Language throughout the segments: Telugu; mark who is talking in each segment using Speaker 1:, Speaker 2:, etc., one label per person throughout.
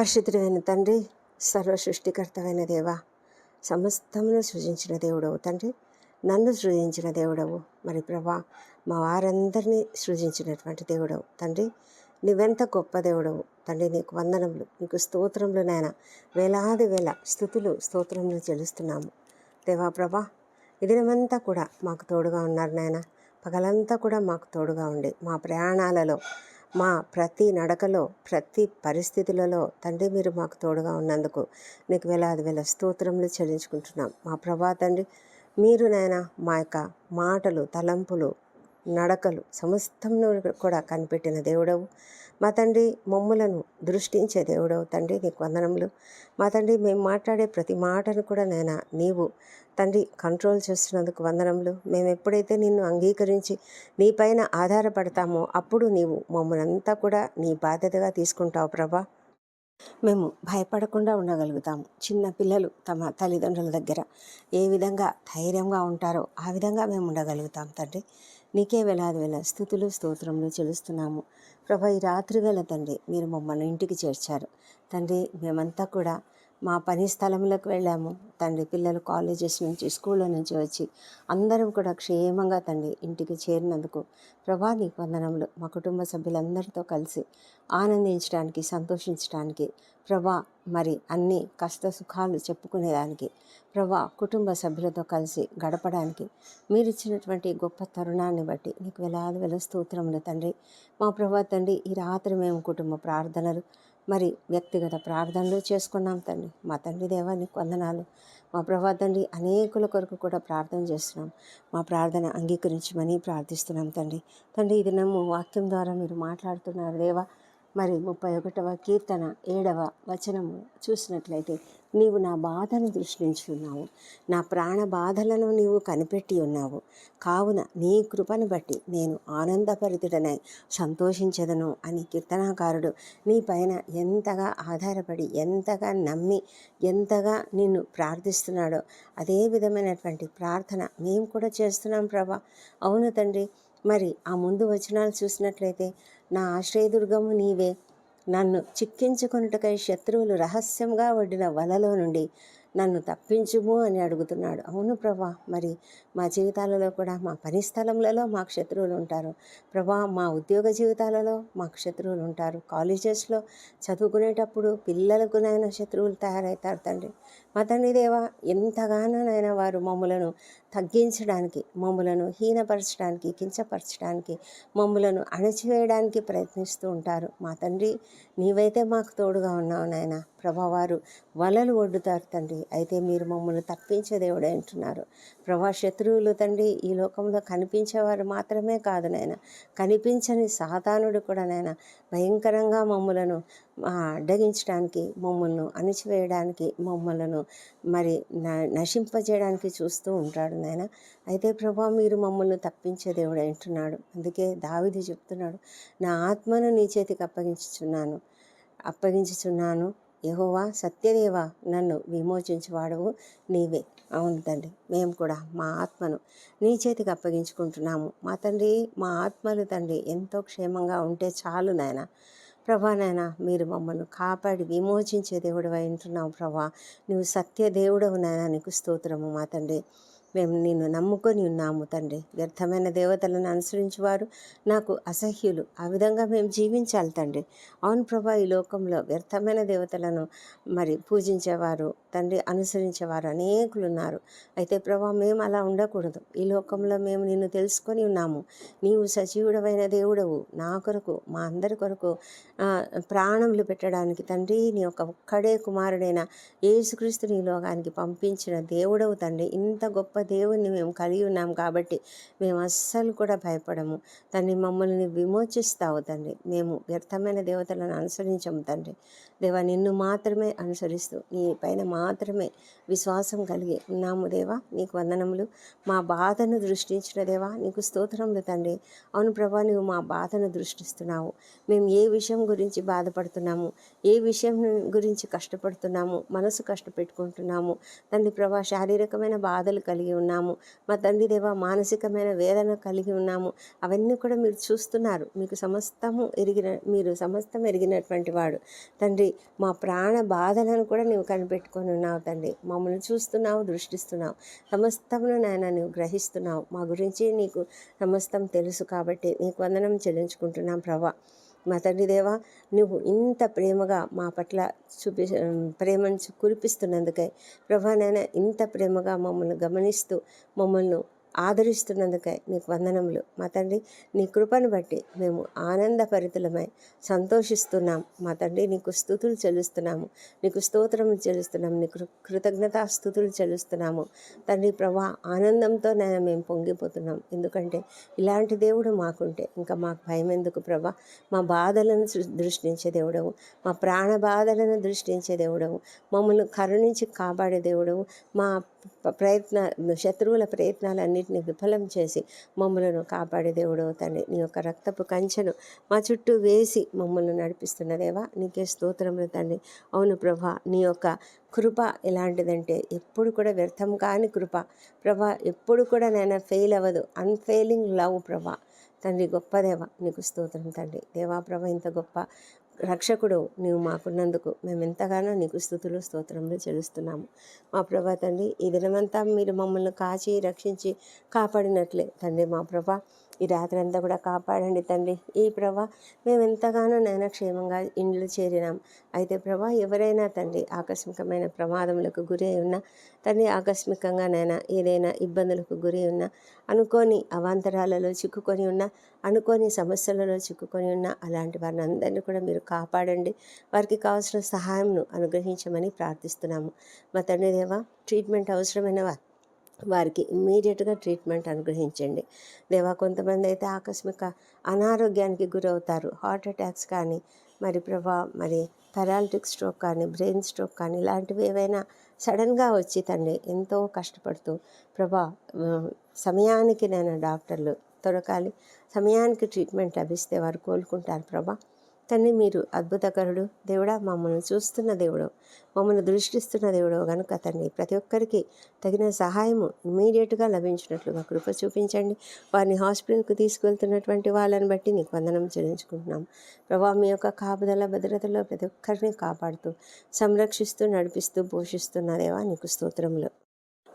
Speaker 1: పరిశుద్ధుడైన తండ్రి సర్వ సృష్టికర్తమైన దేవ సమస్తమును సృజించిన దేవుడవు తండ్రి నన్ను సృజించిన దేవుడవు. మరి ప్రభా మా వారందరినీ సృజించినటువంటి దేవుడవు తండ్రి నువ్వెంత గొప్ప దేవుడవు తండ్రి నీకు వందనములు నీకు స్తోత్రములు నాయన. వేలాది వేల స్థుతులు స్తోత్రములు చెల్లిస్తున్నాము. దేవా ప్రభా ఇదినమంతా కూడా మాకు తోడుగా ఉన్నారు నాయన. పగలంతా కూడా మాకు తోడుగా ఉండి మా ప్రయాణాలలో మా ప్రతి నడకలో ప్రతి పరిస్థితులలో తండ్రి మీరు మాకు తోడుగా ఉన్నందుకు నీకు వేలాది వేల స్తోత్రములు చెల్లించుకుంటున్నాం. మా ప్రభా తండ్రి మీరు నాయన మా యొక్క మాటలు తలంపులు నడకలు సమస్తమును కూడా కనిపెట్టిన దేవుడవు. మా తండ్రి మమ్ములను దృష్టించే దేవుడవు. తండ్రి నీకు వందనములు. మా తండ్రి మేము మాట్లాడే ప్రతి మాటను కూడా నేను నీవు తండ్రి కంట్రోల్ చేస్తున్నందుకు వందనములు. మేము ఎప్పుడైతే నిన్ను అంగీకరించి నీపైన ఆధారపడతామో అప్పుడు నీవు మమ్మల్నంతా కూడా నీ బాధ్యతగా తీసుకుంటావు ప్రభా. మేము భయపడకుండా ఉండగలుగుతాము. చిన్న పిల్లలు తమ తల్లిదండ్రుల దగ్గర ఏ విధంగా ధైర్యంగా ఉంటారో ఆ విధంగా మేము ఉండగలుగుతాం తండ్రి. నీకే వేలాది వేల స్థుతులు స్తోత్రములు చెలుస్తున్నాము ప్రభా ఈ రాత్రి వేళ తండ్రి మీరు మమ్మల్ని ఇంటికి చేర్చారు. తండ్రి మేమంతా కూడా మా పని స్థలంలోకి వెళ్ళాము. తండ్రి పిల్లలు కాలేజెస్ నుంచి స్కూళ్ళ నుంచి వచ్చి అందరం కూడా క్షేమంగా తండ్రి ఇంటికి చేరినందుకు ప్రభా నీ వందనములు. మా కుటుంబ సభ్యులందరితో కలిసి ఆనందించడానికి సంతోషించడానికి ప్రభా మరి అన్ని కష్ట సుఖాలు చెప్పుకునేదానికి ప్రభా కుటుంబ సభ్యులతో కలిసి గడపడానికి మీరు ఇచ్చినటువంటి గొప్ప తరుణాన్ని బట్టి నీకు వేలాది వేల స్తోత్రములు తండ్రి. మా ప్రభా తండ్రి ఈ రాత్రి మేము కుటుంబ ప్రార్థనలు మరి వ్యక్తిగత ప్రార్థనలు చేసుకున్నాం తండ్రి మా తండ్రి దేవాన్ని వందనాలు. మా ప్రభా తండ్రి అనేకుల కొరకు కూడా ప్రార్థన చేస్తున్నాం. మా ప్రార్థన అంగీకరించమని ప్రార్థిస్తున్నాం తండ్రి తండ్రి ఇది నమ్ము వాక్యం ద్వారా మీరు మాట్లాడుతున్నారు దేవా. మరి ముప్పై ఒకటవ కీర్తన ఏడవ వచనము చూసినట్లయితే నీవు నా బాధను దృష్టించి ఉన్నావు నా ప్రాణ బాధలను నీవు కనిపెట్టి ఉన్నావు. కావున నీ కృపను బట్టి నేను ఆనందపరితుడనై సంతోషించదను అని కీర్తనాకారుడు నీ పైన ఎంతగా ఆధారపడి ఎంతగా నమ్మి ఎంతగా నిన్ను ప్రార్థిస్తున్నాడో అదే విధమైనటువంటి ప్రార్థన మేము కూడా చేస్తున్నాం ప్రభా. అవును తండ్రి మరి ఆ ముందు వచనాలు చూసినట్లయితే నా ఆశ్రయదుర్గము నీవే. నన్ను చిక్కించుకొనుటకై శత్రువులు రహస్యంగా వడ్డిన వలలో నుండి నన్ను తప్పించుము అని అడుగుతున్నాడు. అవును ప్రభా మరి మా జీవితాలలో కూడా మా పని స్థలంలో మాకు శత్రువులు ఉంటారు. ప్రభా మా ఉద్యోగ జీవితాలలో మాకు శత్రువులు ఉంటారు. కాలేజెస్లో చదువుకునేటప్పుడు పిల్లలకు శత్రువులు తయారవుతారు తండ్రి. మా తండ్రి దేవా ఎంతగానోనైనా వారు మమ్మలను తగ్గించడానికి మమ్ములను హీనపరచడానికి కించపరచడానికి మమ్ములను అణచివేయడానికి ప్రయత్నిస్తూ ఉంటారు. మా తండ్రి నీవైతే మాకు తోడుగా ఉన్నావు నాయన. ప్రభావారు వలలు ఒడ్డుతారు తండ్రి. అయితే మీరు మమ్మల్ని తప్పించే దేవుడు అంటున్నారు ప్రభా శత్రువులు తండ్రి ఈ లోకంలో కనిపించేవారు మాత్రమే కాదు నాయన. కనిపించని సాతానుడు కూడా నాయన భయంకరంగా మమ్మలను అడ్డగించడానికి మమ్మల్ని అణిచివేయడానికి మమ్మలను మరి న నశింపజేయడానికి చూస్తూ ఉంటాడు నాయన. అయితే ప్రభా మీరు మమ్మల్ని తప్పించే దేవుడు అంటున్నాడు అందుకే దావిది చెప్తున్నాడు నా ఆత్మను నీ చేతికి అప్పగించుచున్నాను అప్పగించుచున్నాను. యహోవా సత్యదేవ నన్ను విమోచించువాడవు నీవే. అవును తండ్రి మేము కూడా మా ఆత్మను నీ చేతికి అప్పగించుకుంటున్నాము. మా తండ్రి మా ఆత్మలు తండ్రి ఎంతో క్షేమంగా ఉంటే చాలు నాయన. ప్రభా నాయన మీరు మమ్మల్ని కాపాడి విమోచించే దేవుడు వింటున్నావు ప్రభా. నువ్వు సత్య దేవుడవు నాయన నీకు స్తోత్రము మా తండ్రి. మేము నిన్ను నమ్ముకొని ఉన్నాము తండ్రి. వ్యర్థమైన దేవతలను అనుసరించేవారు నాకు అసహ్యులు. ఆ విధంగా మేము జీవించాలి తండ్రి. అవును ప్రభా ఈ లోకంలో వ్యర్థమైన దేవతలను మరి పూజించేవారు తండ్రి అనుసరించేవారు అనేకులు ఉన్నారు. అయితే ప్రభా మేము అలా ఉండకూడదు. ఈ లోకంలో మేము నిన్ను తెలుసుకొని ఉన్నాము. నీవు సజీవుడమైన దేవుడవు. నా కొరకు మా అందరి కొరకు ప్రాణములు పెట్టడానికి తండ్రి నీ యొక్క ఒక్కడే కుమారుడైన యేసుక్రీస్తు నీ లోకానికి పంపించిన దేవుడవు తండ్రి. ఇంత గొప్ప దేవుణ్ణి మేము కలిగి ఉన్నాం కాబట్టి మేము అస్సలు కూడా భయపడము. తండ్రి మమ్మల్ని విమోచిస్తావు తండ్రి. మేము వ్యర్థమైన దేవతలను అనుసరించము తండ్రి. దేవా నిన్ను మాత్రమే అనుసరిస్తూ నీ పైన మాత్రమే విశ్వాసం కలిగి ఉన్నాము దేవా. నీకు వందనములు. మా బాధను దృష్టించిన దేవా నీకు స్తోత్రములు తండ్రి. అవును ప్రభా నువ్వు మా బాధను దృష్టిస్తున్నావు. మేము ఏ విషయం గురించి బాధపడుతున్నాము? ఏ విషయం గురించి కష్టపడుతున్నాము? మనసు కష్టపెట్టుకుంటున్నాము. తండ్రి ప్రభా శారీరకమైన బాధలు కలిగి ఉన్నాము. మా తండ్రి దేవా మానసికమైన వేదన కలిగి ఉన్నాము. అవన్నీ కూడా మీరు చూస్తున్నారు. మీకు సమస్తము ఎరిగిన మీరు సమస్తం ఎరిగినటువంటి వాడు. తండ్రి మా ప్రాణ బాధలను కూడా నీవు కనిపెట్టుకొని ఉన్నావు తండ్రి. మమ్మల్ని చూస్తున్నావు దృష్టిస్తున్నావు. సమస్తమును నాయన నువ్వు గ్రహిస్తున్నావు. మా గురించి నీకు సమస్తం తెలుసు కాబట్టి నీకు వందనం చెల్లించుకుంటున్నాం ప్రభా. మా తండ్రి దేవా నువ్వు ఇంత ప్రేమగా మా పట్ల చూపి ప్రేమను కురిపిస్తున్నందుకే కురిపిస్తున్నందుకై ప్రభా నాయన ఇంత ప్రేమగా మమ్మల్ని గమనిస్తూ మమ్మల్ని ఆదరిస్తున్నందుకై నీకు వందనములు. మా తండ్రి నీ కృపను బట్టి మేము ఆనందపరితులమై సంతోషిస్తున్నాం. మా తండ్రి నీకు స్థుతులు చెల్లిస్తున్నాము. నీకు స్తోత్రము చెల్లిస్తున్నాము. నీకు కృతజ్ఞతా స్థుతులు చెల్లిస్తున్నాము. తండ్రి ప్రభా ఆనందంతో నేను మేము పొంగిపోతున్నాం. ఎందుకంటే ఇలాంటి దేవుడు మాకుంటే ఇంకా మాకు భయం ఎందుకు ప్రభా? మా బాధలను దృష్టించే దేవుడవు. మా ప్రాణ బాధలను దృష్టించే దేవుడవు. మమ్మల్ని కరుణించి కాపాడే దేవుడవు. మా ప్రయత్న శత్రువుల ప్రయత్నాలన్నింటినీ విఫలం చేసి మమ్మలను కాపాడే దేవుడు తండ్రి. నీ యొక్క రక్తపు కంచెను మా చుట్టూ వేసి మమ్మల్ని నడిపిస్తున్న దేవా నీకే స్తోత్రములు తండ్రి. అవును ప్రభా నీ యొక్క కృప ఎలాంటిదంటే ఎప్పుడు కూడా వ్యర్థం కాని కృప. ప్రభా ఎప్పుడు కూడా నేను ఫెయిల్ అవ్వదు. అన్ఫెయిలింగ్ లవ్ ప్రభా. తండ్రి గొప్ప దేవ నీకు స్తోత్రం తండ్రి. దేవా ప్రభ ఇంత గొప్ప రక్షకుడు నీవు మాకున్నందుకు మేము ఎంతగానో నీకు స్థుతులు స్తోత్రములు చెల్లిస్తున్నాము. మా ప్రభా తండ్రి ఈ దినమంతా మీరు మమ్మల్ని కాచి రక్షించి కాపాడినట్లే. తండ్రి మా ప్రభా ఈ రాత్రి అంతా కూడా కాపాడండి తండ్రి. ఈ ప్రభా మేము ఎంతగానో నైనా క్షేమంగా ఇండ్లు చేరినాం. అయితే ప్రభా ఎవరైనా తండ్రి ఆకస్మికమైన ప్రమాదములకు గురి ఉన్నా తండ్రి ఆకస్మికంగా నైనా ఏదైనా ఇబ్బందులకు గురి ఉన్నా అనుకోని అవాంతరాలలో చిక్కుకొని ఉన్న అనుకోని సమస్యలలో చిక్కుకొని ఉన్న అలాంటి వారిని అందరినీ కూడా మీరు కాపాడండి. వారికి కావాల్సిన సహాయంను అనుగ్రహించమని ప్రార్థిస్తున్నాము. మా తండ్రి దేవా ట్రీట్మెంట్ అవసరమైన వారు వారికి ఇమ్మీడియట్గా ట్రీట్మెంట్ అనుగ్రహించండి. దేవా కొంతమంది అయితే ఆకస్మిక అనారోగ్యానికి గురవుతారు. హార్ట్ అటాక్స్ కానీ మరి ప్రభా మరి పెరాలిటిక్ స్ట్రోక్ కానీ బ్రెయిన్ స్ట్రోక్ కానీ ఇలాంటివి ఏవైనా సడన్గా వచ్చి తండ్రి ఎంతో కష్టపడుతూ ప్రభా సమయానికి నేను డాక్టర్లు దొరకాలి సమయానికి ట్రీట్మెంట్ లభిస్తే వారు కోలుకుంటారు ప్రభా. తండ్రి మీరు అద్భుతకరుడు. దేవుడా మమ్మల్ని చూస్తున్న దేవుడు మమ్మల్ని దృష్టిస్తున్న దేవుడు. కనుక తండ్రి ప్రతి ఒక్కరికి తగిన సహాయము ఇమీడియట్గా లభించినట్లుగా కృప చూపించండి. వారిని హాస్పిటల్కి తీసుకెళ్తున్నటువంటి వాళ్ళని బట్టి నీకు వందనం చెల్లించుకుంటున్నాం. ప్రభా మీ యొక్క కాపుదల భద్రతలో ప్రతి ఒక్కరిని కాపాడుతూ సంరక్షిస్తూ నడిపిస్తూ పోషిస్తున్న దేవా నీకు స్తోత్రములు.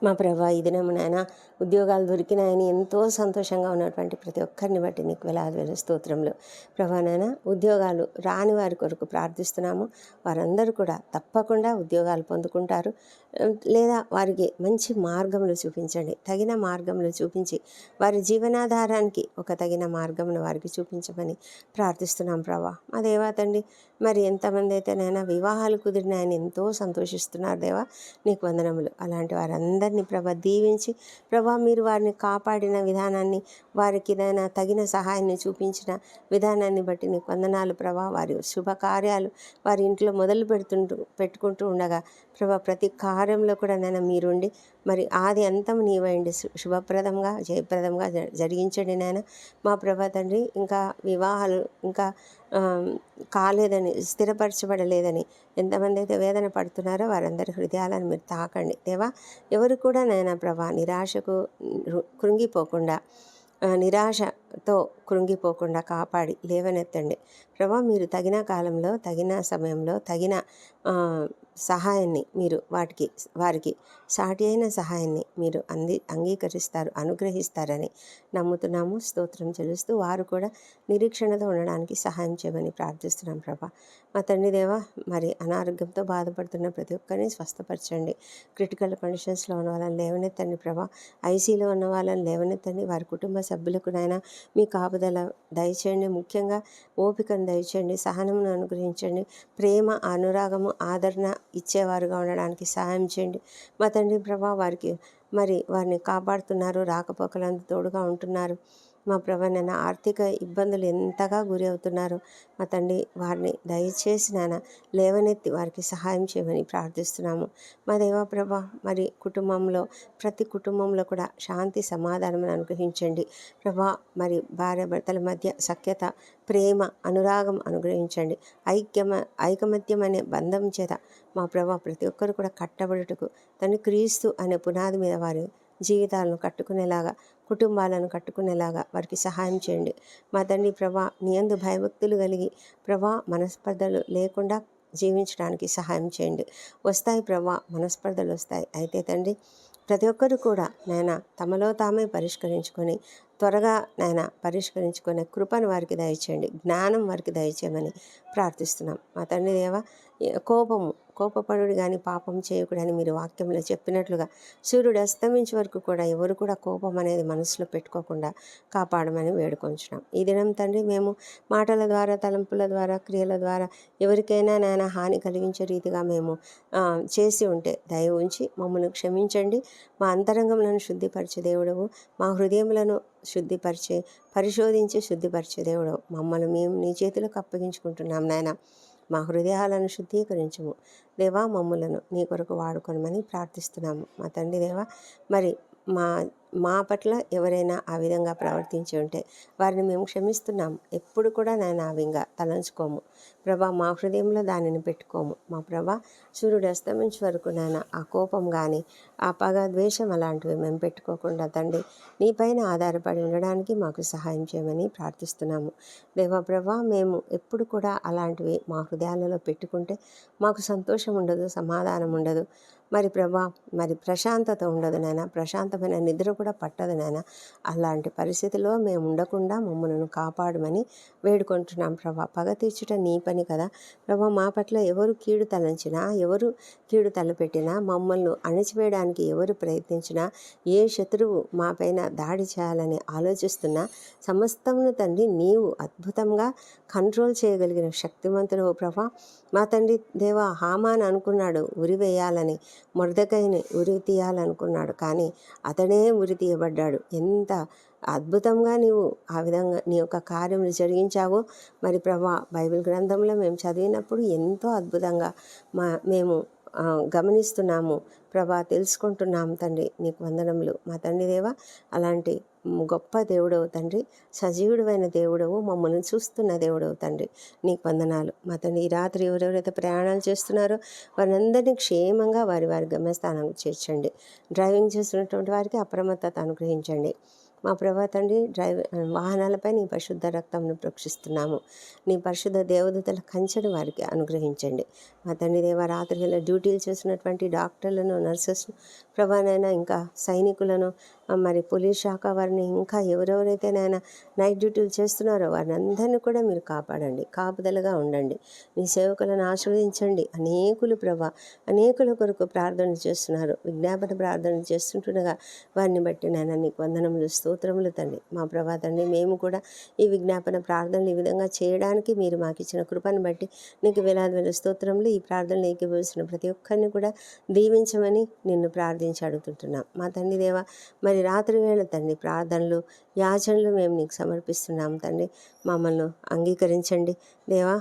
Speaker 1: మా ప్రభా ఈ దినము నాయన ఉద్యోగాలు దొరికినాయని ఎంతో సంతోషంగా ఉన్నటువంటి ప్రతి ఒక్కరిని బట్టి నీకు వేలాది వేల స్తోత్రములు. ప్రభా నాయన ఉద్యోగాలు రాని వారి కొరకు ప్రార్థిస్తున్నాము. వారందరూ కూడా తప్పకుండా ఉద్యోగాలు పొందుకుంటారు. లేదా వారికి మంచి మార్గములు చూపించండి. తగిన మార్గములు చూపించి వారి జీవనాధారానికి ఒక తగిన మార్గమును వారికి చూపించమని ప్రార్థిస్తున్నాం ప్రభా. మా దేవా తండ్రి మరి ఎంతమంది అయితే నైనా వివాహాలు కుదిరినాయని ఎంతో సంతోషిస్తున్నారు దేవా. నీకు వందనములు. అలాంటి వారందరూ అందరినీ ప్రభ దీవించి ప్రభా మీరు వారిని కాపాడిన విధానాన్ని వారికి ఏదైనా తగిన సహాయాన్ని చూపించిన విధానాన్ని బట్టి నీకు వందనాలు ప్రభా. వారి శుభకార్యాలు వారి ఇంట్లో మొదలు పెడుతుంటూ పెట్టుకుంటూ ఉండగా ప్రభా ప్రతి కార్యంలో కూడా నన్ను మీరుండి మరి ఆది అంతం నీవండి. శుభప్రదంగా జయప్రదంగా జ- జరిగించండి నాయన. మా ప్రభా తండ్రి ఇంకా వివాహాలు ఇంకా కాలేదని స్థిరపరచబడలేదని ఎంతమంది అయితే వేదన పడుతున్నారో వారందరి హృదయాలను మీరు తాకండి. దేవా ఎవరు కూడా నాయన ప్రభా నిరాశకు కృంగిపోకుండా నిరాశ తో కృంగిపోకుండా కాపాడి లేవనెత్తండి. ప్రభా మీరు తగిన కాలంలో తగిన సమయంలో తగిన సహాయాన్ని మీరు వాటికి వారికి సాటి అయిన సహాయాన్ని మీరు అంది అంగీకరిస్తారు అనుగ్రహిస్తారని నమ్ముతున్నాము. స్తోత్రం చెల్లిస్తూ వారు కూడా నిరీక్షణతో ఉండడానికి సహాయం చేయమని ప్రార్థిస్తున్నాం ప్రభా. మా తండ్రి దేవా మరి అనారోగ్యంతో బాధపడుతున్న ప్రతి ఒక్కరిని స్వస్థపరచండి. క్రిటికల్ కండిషన్స్లో ఉన్న వాళ్ళని లేవనెత్తండి ప్రభా. ఐసీలో ఉన్న వాళ్ళని లేవనెత్తండి. వారి కుటుంబ సభ్యులకు నాయన మీ కాపుదల దయచేయండి. ముఖ్యంగా ఓపికను దయచేయండి. సహనమును అనుగ్రహించండి. ప్రేమ అనురాగము ఆదరణ ఇచ్చేవారుగా ఉండడానికి సహాయం చేయండి. మా తండ్రి ప్రభా వారికి మరి వారిని కాపాడుతున్నారు. రాకపోకలందు తోడుగా ఉంటున్నారు. మా ప్రభా నాన్న ఆర్థిక ఇబ్బందులు ఎంతగా గురి అవుతున్నారో? మా తండ్రి వారిని దయచేసి నాన్న లేవనెత్తి వారికి సహాయం చేయమని ప్రార్థిస్తున్నాము. మా దేవా ప్రభా మరి కుటుంబంలో ప్రతి కుటుంబంలో కూడా శాంతి సమాధానం అనుగ్రహించండి. ప్రభా మరి భార్య భర్తల మధ్య సఖ్యత ప్రేమ అనురాగం అనుగ్రహించండి. ఐక్యమ ఐకమత్యం అనే బంధం చేత మా ప్రభా ప్రతి ఒక్కరు కూడా కట్టబడుటకు తను క్రీస్తు అనే పునాది మీద వారు జీవితాలను కట్టుకునేలాగా కుటుంబాలను కట్టుకునేలాగా వారికి సహాయం చేయండి. మా తండ్రి ప్రభా నీ భయభక్తులు కలిగి ప్రభా మనస్పర్ధలు లేకుండా జీవించడానికి సహాయం చేయండి. వస్తాయి ప్రభా మనస్పర్ధలు వస్తాయి. అయితే తండ్రి ప్రతి ఒక్కరు కూడా నాయన తమలో తామే పరిష్కరించుకొని త్వరగా నాయన పరిష్కరించుకునే కృపను వారికి దయచేయండి. జ్ఞానం వారికి దయచేయమని ప్రార్థిస్తున్నాం. మా తండ్రి దేవ కోపము కోపపడుడు కానీ పాపం చేయకూడని మీరు వాక్యంలో చెప్పినట్లుగా సూర్యుడు అస్తమించే వరకు కూడా ఎవరు కూడా కోపం అనేది మనసులో పెట్టుకోకుండా కాపాడమని వేడుకొంచున్నాం. ఈ దినం తండ్రి మేము మాటల ద్వారా తలంపుల ద్వారా క్రియల ద్వారా ఎవరికైనా నాయన హాని కలిగించే రీతిగా మేము చేసి ఉంటే దయ ఉంచి మమ్మల్ని క్షమించండి. మా అంతరంగంలను శుద్ధిపరిచే దేవుడవు. మా హృదయములను శుద్ధిపరిచే పరిశోధించి శుద్ధిపరిచే దేవుడవు. మమ్మల్ని మేము నీ చేతులకు అప్పగించుకుంటున్నాం నాయన. మా హృదయాలను శుద్ధీకరించము. దేవా మమ్ములను నీ కొరకు వాడుకొనమని ప్రార్థిస్తున్నాము. మా తండ్రి దేవా మరి మా మా పట్ల ఎవరైనా ఆ విధంగా ప్రవర్తించి ఉంటే వారిని మేము క్షమిస్తున్నాం. ఎప్పుడు కూడా నేను ఆ విధంగా తలంచుకోము. ప్రభా మా హృదయంలో దానిని పెట్టుకోము. మా ప్రభా సూర్యుడు అస్తమించే వరకు నాయన ఆ కోపం కానీ ఆ పగ ద్వేషం అలాంటివి మేము పెట్టుకోకుండా తండ్రి నీపైన ఆధారపడి ఉండడానికి మాకు సహాయం చేయమని ప్రార్థిస్తున్నాము. దేవప్రభా మేము ఎప్పుడు కూడా అలాంటివి మా హృదయాలలో పెట్టుకుంటే మాకు సంతోషం ఉండదు సమాధానం ఉండదు. మరి ప్రభా మరి ప్రశాంతత ఉండదు నాయన. ప్రశాంతమైన నిద్ర కూడా కూడా పట్టదు నాయన అలాంటి పరిస్థితిలో మేము ఉండకుండా మమ్మల్ని కాపాడమని వేడుకుంటున్నాం ప్రభా. పగ తీర్చుట నీ పని కదా. ప్రభా మా పట్ల ఎవరు కీడు తలంచినా ఎవరు కీడు తలపెట్టినా మమ్మల్ని అణిచివేయడానికి ఎవరు ప్రయత్నించినా ఏ శత్రువు మాపైన దాడి చేయాలని ఆలోచిస్తున్నా సమస్తమును తండ్రి నీవు అద్భుతంగా కంట్రోల్ చేయగలిగిన శక్తివంతుడు ప్రభా. మా తండ్రి దేవ హామాన్ అనుకున్నాడు ఉరి వేయాలని మొరదకైని ఉరి తీయాలనుకున్నాడు. కానీ అతడే ఉరి తీయబడ్డాడు ఎంత అద్భుతంగా నీవు ఆ విధంగా నీ యొక్క కార్యములు జరిగించావో. మరి ప్రభా బైబిల్ గ్రంథంలో మేము చదివినప్పుడు ఎంతో అద్భుతంగా మా మేము గమనిస్తున్నాము. ప్రభా తెలుసుకుంటున్నాము తండ్రి నీకు వందనములు. మా తండ్రి దేవా అలాంటి గొప్ప దేవుడవు తండ్రి సజీవుడైన దేవుడవు మమ్మల్ని చూస్తున్న దేవుడవు తండ్రి. నీకు వందనాలు. మా తండ్రి ఈ రాత్రి ఎవరెవరైతే ప్రయాణాలు చేస్తున్నారో వారందరినీ క్షేమంగా వారి వారి గమ్యస్థానం చేర్చండి. డ్రైవింగ్ చేస్తున్నటువంటి వారికి అప్రమత్తత అనుగ్రహించండి. మా ప్రభా తండ్రి డ్రైవ్ వాహనాలపై నీ పరిశుద్ధ రక్తంను ప్రోక్షిస్తున్నాము. నీ పరిశుద్ధ దేవదూతల కంచెను వారికి అనుగ్రహించండి. మా తండ్రి దేవ రాత్రి వేళ డ్యూటీలు చేసినటువంటి డాక్టర్లను నర్సెస్ను ప్రభానైనా ఇంకా సైనికులను మరి పోలీస్ శాఖ వారిని ఇంకా ఎవరెవరైతే నాయన నైట్ డ్యూటీలు చేస్తున్నారో వారిని అందరినీ కూడా మీరు కాపాడండి కాపుదలగా ఉండండి. మీ సేవకులను ఆశ్రవదించండి. అనేకులు ప్రభా అనేకుల కొరకు ప్రార్థన చేస్తున్నారు. విజ్ఞాపన ప్రార్థన చేస్తుంటుండగా వారిని బట్టి నాయన నీకు వందనములు స్తోత్రములు తండ్రి. మా ప్రభా తండ్రి మేము కూడా ఈ విజ్ఞాపన ప్రార్థనలు ఈ విధంగా చేయడానికి మీరు మాకు ఇచ్చిన కృపను బట్టి నీకు వేలాది వేల స్తోత్రములు ఈ ప్రార్థనలు ఏకీభవిస్తున్న ప్రతి ఒక్కరిని కూడా దీవించమని నిన్ను గురించి అడుగుతుంటున్నాం. మా తండ్రి దేవ మరి రాత్రి వేళ తండ్రి ప్రార్థనలు యాచనలు మేము నీకు సమర్పిస్తున్నాం. తండ్రి మమ్మల్ని అంగీకరించండి. దేవా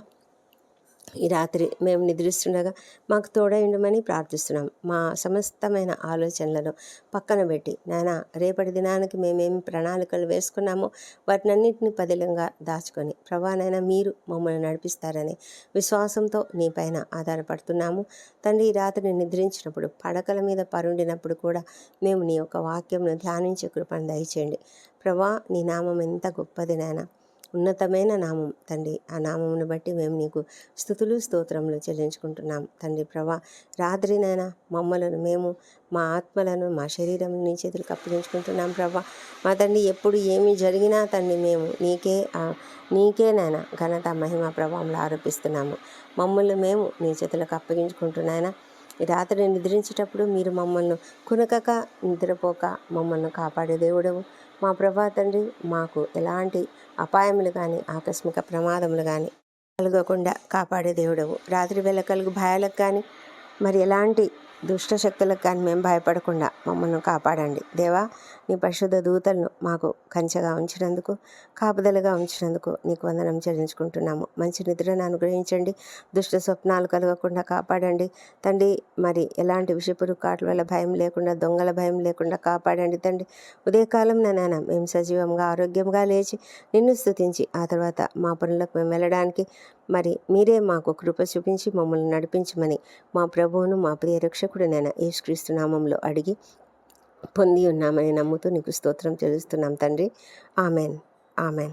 Speaker 1: ఈ రాత్రి మేము నిద్రిస్తుండగా మాకు తోడైండమని ప్రార్థిస్తున్నాం. మా సమస్తమైన ఆలోచనలను పక్కన పెట్టి నాయన రేపటి దినానికి మేమేమి ప్రణాళికలు వేసుకున్నామో వాటినన్నింటినీ పదిలంగా దాచుకొని ప్రభానైనా మీరు మమ్మల్ని నడిపిస్తారని విశ్వాసంతో నీ పైన ఆధారపడుతున్నాము. తండ్రి ఈ రాత్రి నిద్రించినప్పుడు పడకల మీద పరుండినప్పుడు కూడా మేము నీ యొక్క వాక్యంను ధ్యానించే కృపను దయచేయండి. ప్రభా నీ నామం ఎంత గొప్పది నాయనా. ఉన్నతమైన నామం తండ్రి. ఆ నామమును బట్టి మేము నీకు స్థుతులు స్తోత్రములు చెల్లించుకుంటున్నాం తండ్రి ప్రభా. రాత్రినైనా మమ్మలను మేము మా ఆత్మలను మా శరీరం నీ చేతులకు అప్పగించుకుంటున్నాం ప్రభా. మా తండ్రి ఎప్పుడు ఏమి జరిగినా తండ్రి మేము నీకే నీకే నాయన ఘనత మహిమ ప్రభావంలో ఆరోపిస్తున్నాము. మమ్మల్ని మేము నీ చేతులకు అప్పగించుకుంటున్నాయన రాత్రి నిద్రించేటప్పుడు మీరు మమ్మల్ని కునకక నిద్రపోక మమ్మల్ని కాపాడే దేవుడవు. మా ప్రభా తండ్రి మాకు ఎలాంటి అపాయములు కానీ ఆకస్మిక ప్రమాదములు కానీ కలగకుండా కాపాడే దేవుడవు. రాత్రి వేళ కలుగు భయాలకు కానీ మరి ఎలాంటి దుష్ట శక్తులకు కానీ మేము భయపడకుండా మమ్మల్ని కాపాడండి. దేవా నీ పరిశుద్ధ దూతలను మాకు కంచెగా ఉంచినందుకు కాపుదలగా ఉంచినందుకు నీకు వందనం చెల్లించుకుంటున్నాము. మంచి నిద్రను అనుగ్రహించండి. దుష్ట స్వప్నాలు కలగకుండా కాపాడండి. తండ్రి మరి ఎలాంటి విషపురు కాట్ల వల్ల భయం లేకుండా దొంగల భయం లేకుండా కాపాడండి తండ్రి. ఉదయకాలం నాన్న మేము సజీవంగా ఆరోగ్యంగా లేచి నిన్ను స్థుతించి ఆ తర్వాత మా పనులకు మేము వెళ్ళడానికి మరి మీరే మాకు కృప చూపించి మమ్మల్ని నడిపించమని మా ప్రభువును మా ప్రియ రక్షకుడినైన యేసుక్రీస్తు నామంలో అడిగి పొంది ఉన్నామని నమ్ముతూ నీకు స్తోత్రం చెల్లిస్తున్నాం తండ్రి. ఆమెన్. ఆమెన్.